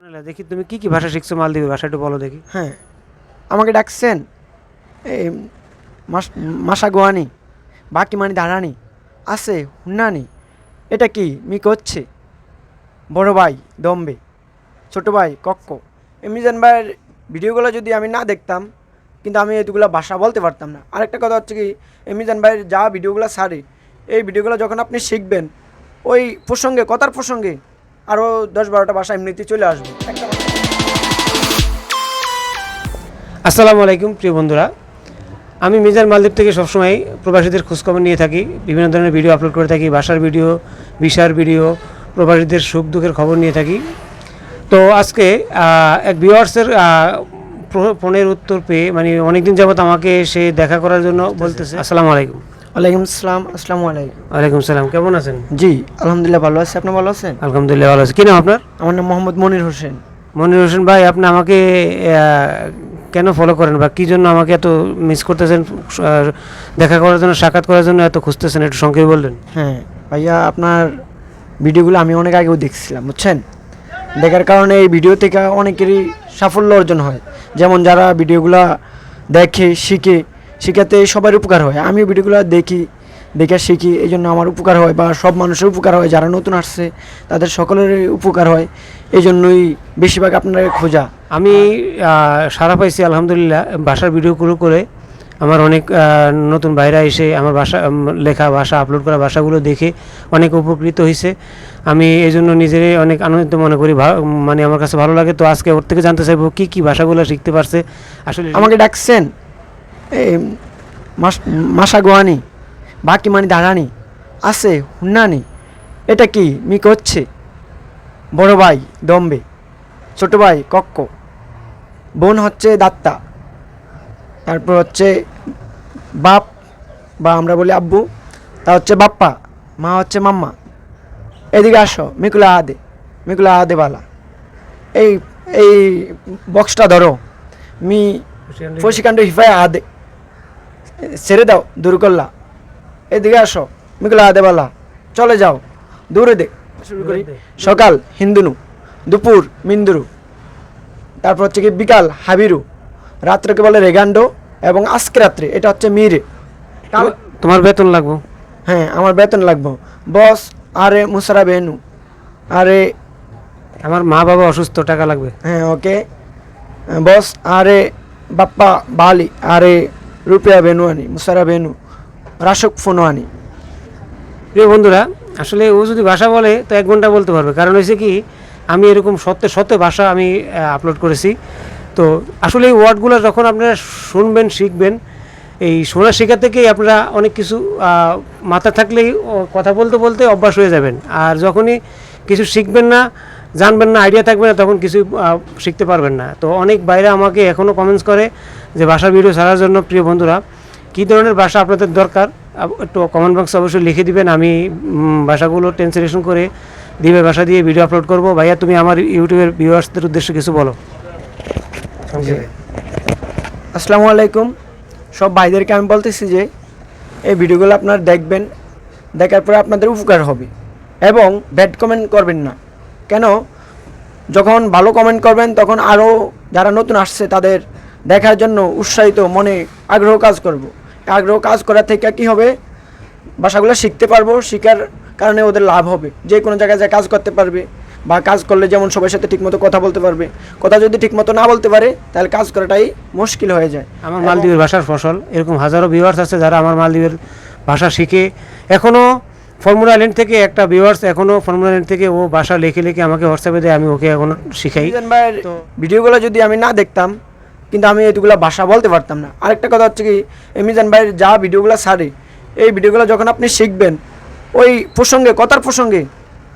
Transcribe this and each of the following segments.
দেখি তুমি কি কি ভাষা শিখছো মালদ্বীপে? ভাষা একটু বলো দেখি। হ্যাঁ আমাকে ডাকছেন, এই মাস- গোয়ানি বাকি মানে দাঁড়ানি আছে হুন্নানি, এটা কি? মি করছে। বড় ভাই, দম্বে, ছোট ভাই, কক্ক। এমনিজান ভাইয়ের ভিডিওগুলো যদি আমি না দেখতাম, কিন্তু আমি এতগুলো ভাষা বলতে পারতাম না। আরেকটা কথা হচ্ছে কি এমনিজান ভাইয়ের যা ভিডিওগুলো ছাড়ে, এই ভিডিওগুলো যখন আপনি শিখবেন, ওই প্রসঙ্গে, কথার প্রসঙ্গে আরও দশ বারোটা ভাষা এমনিতে চলে আসবে। আসসালামু আলাইকুম প্রিয় বন্ধুরা। আমি মিজান মালদ্বীপ থেকে সবসময় প্রবাসীদের খোঁজখবর নিয়ে থাকি বিভিন্ন ধরনের ভিডিও আপলোড করে থাকি ভাষার ভিডিও ভিসার ভিডিও প্রবাসীদের সুখ দুঃখের খবর নিয়ে থাকি। তো আজকে এক ভিউয়ার্সের ফোনের উত্তর পেয়ে মানে অনেকদিন যাবত আমাকে সে দেখা করার জন্য বলতেছে। আসসালামু আলাইকুম। ওয়ালাইকুম আসসালাম আসসালামু আলাইকুম। ওয়ালাইকুম সালাম কেমন আছেন? জি আলহামদুলিল্লাহ ভালো আছি আপনি ভালো আছেন? আলহামদুলিল্লাহ ভালো আছি। কি নাম আপনার? আমার নাম মোহাম্মদ মনির হোসেন। মনির হোসেন ভাই আপনি আমাকে কেন ফলো করেন বা কী জন্য আমাকে এত মিস করতেছেন দেখা করার জন্য সাক্ষাৎ করার জন্য এত খুঁজতেছেন একটু সংক্ষেপে বললেন হ্যাঁ ভাইয়া আপনার ভিডিওগুলো আমি অনেক আগেও দেখছিলাম বুঝছেন? দেখার কারণে এই ভিডিও থেকে অনেকেরই সাফল্য অর্জন হয়। যেমন যারা ভিডিওগুলা দেখে শিখে শিখাতে সবার উপকার হয়। আমি ভিডিওগুলো দেখি দেখে শিখি এই জন্য আমার উপকার হয় বা সব মানুষের উপকার হয় যারা নতুন আসছে তাদের সকলের উপকার হয়। এই জন্যই বেশিরভাগ আপনার খোঁজা। আমি সারা পাইছি আলহামদুলিল্লাহ বাসার ভিডিওগুলো করে। আমার অনেক নতুন বাইরা এসে আমার ভাষা লেখা ভাষা আপলোড করা ভাষাগুলো দেখে অনেক উপকৃত হয়েছে আমি এই জন্য নিজেরই অনেক আনন্দিত মনে করি মানে আমার কাছে ভালো লাগে। তো আজকে ওর থেকে জানতে চাইব কী কী ভাষাগুলো শিখতে পারছে? আসলে আমাকে ডাকছেন? এই মাস- মাসা গোয়ানি বাকি মানে দাঁড়ানি আছে হুন্নানি এটা কি মি করছে বড় ভাই দম্বে ছোট ভাই কক্ক বোন হচ্ছে দাত্তা তারপর হচ্ছে বাপ বা আমরা বলি আব্বু তা হচ্ছে বাপ্পা মা হচ্ছে মাম্মা। এদিকে আসো মিকুলা আদে মিকুলা আদে বালা। এই এই বক্সটা ধরো। মি ফসিকাণ্ড হিফায় আদে ছেড়ে দাও দূর করলা। এদিকে আসো মিগুলা আদে বালা। চলে যাও দূরে দে। শুরু করি সকাল হিন্দুনু। দুপুর মিন্দুরু। তারপর হচ্ছে কি বিকাল হাবিরু। রাত্রকে বলে রেগান্ডো এবং আজকে রাত্রে এটা হচ্ছে মিরে। তোমার বেতন লাগবো? হ্যাঁ আমার বেতন লাগবো। বস আরে মুসারা বেনু। আরে আমার মা বাবা অসুস্থ টাকা লাগবে। হ্যাঁ ওকে। বস আরে বাপ্পা বালি। আরে রুপিয়া বেনুয়ানি মুসারা বেনু, রাশক ফোনোয়ানি প্রিয় বন্ধুরা, আসলে ও যদি ভাষা বলে, তো এক ঘণ্টা বলতে পারবে। কারণ হয়েছে কি, আমি এরকম সত্য সত্য ভাষা আমি আপলোড করেছি। তো আসলে এই ওয়ার্ডগুলো যখন আপনারা শুনবেন, শিখবেন, এই শোনা শেখা থেকেই আপনারা অনেক কিছু মাথা থাকলেই কথা বলতে বলতে অভ্যাস হয়ে যাবেন। আর যখনই কিছু শিখবেন না জানবেন না আইডিয়া থাকবে না তখন কিছু শিখতে পারবেন না। তো অনেক বাইরে আমাকে এখনও কমেন্টস করে যে ভাষা ভিডিও ছাড়ার জন্য প্রিয় বন্ধুরা কী ধরনের ভাষা আপনাদের দরকার? একটু কমেন্ট বক্সে অবশ্যই লিখে দিবেন আমি ভাষাগুলো ট্রান্সলেশন করে দিবে ভাষা দিয়ে ভিডিও আপলোড করব। ভাইয়া তুমি আমার ইউটিউবের ভিউয়ার্সদের উদ্দেশ্যে কিছু বলো। আসসালামু আলাইকুম। সব ভাইদেরকে আমি বলতেছি যে এই ভিডিওগুলো আপনারা দেখবেন দেখার পরে আপনাদের উপকার হবে। এবং ব্যাড কমেন্ট করবেন না। কেন? যখন ভালো কমেন্ট করবেন, তখন আরও যারা নতুন আসছে, তাদের দেখার জন্য উৎসাহিত মনে আগ্রহ কাজ করব। আগ্রহ কাজ করা থেকে কি হবে? ভাষাগুলো শিখতে পারব, শিখার কারণে ওদের লাভ হবে। যে কোনো জায়গায় যায় কাজ করতে পারবে, বা কাজ করলে যেমন সবার সাথে ঠিকমতো কথা বলতে পারবে, কথা যদি ঠিকমতো না বলতে পারে, তাহলে কাজ করাটাই মুশকিল হয়ে যায়। আমার মালদ্বীপের ভাষার ফসল, এরকম হাজারো ভিউয়ার্স আছে যারা আমার মালদ্বীপের ভাষা শিখে এখনও ফর্মুলা আইল্যান্ড থেকে একটা ভিউয়ার্স এখনও ফর্মুলা আইল্যান্ড থেকে ও ভাষা লিখে লিখে আমাকে হোয়াটসঅ্যাপে দেয় আমি ওকে এখনও শিখাই। ভিডিওগুলো যদি আমি না দেখতাম কিন্তু আমি এতগুলো ভাষা বলতে পারতাম না। আরেকটা কথা হচ্ছে কি এই মিজান ভাইয়ের যা ভিডিওগুলো সারে এই ভিডিওগুলো যখন আপনি শিখবেন ওই প্রসঙ্গে কথার প্রসঙ্গে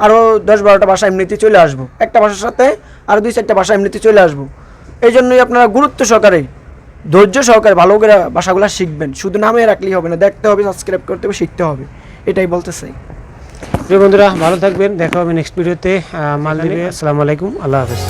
আরও দশ বারোটা ভাষা এমনিতে চলে আসব। একটা ভাষার সাথে আরও দুই চারটা ভাষা এমনিতে চলে আসব। এই জন্যই আপনারা গুরুত্ব সহকারে ধৈর্য সহকারে ভালো করে ভাষাগুলো শিখবেন। শুধু নামে রাখলেই হবে না দেখতে হবে সাবস্ক্রাইব করতে হবে শিখতে হবে। এটাই বলতে চাই বন্ধুরা, ভালো থাকবেন। দেখা হবে নেক্সট ভিডিওতে মালদ্বীপে। আসসালামু আলাইকুম। আল্লাহ হাফেজ।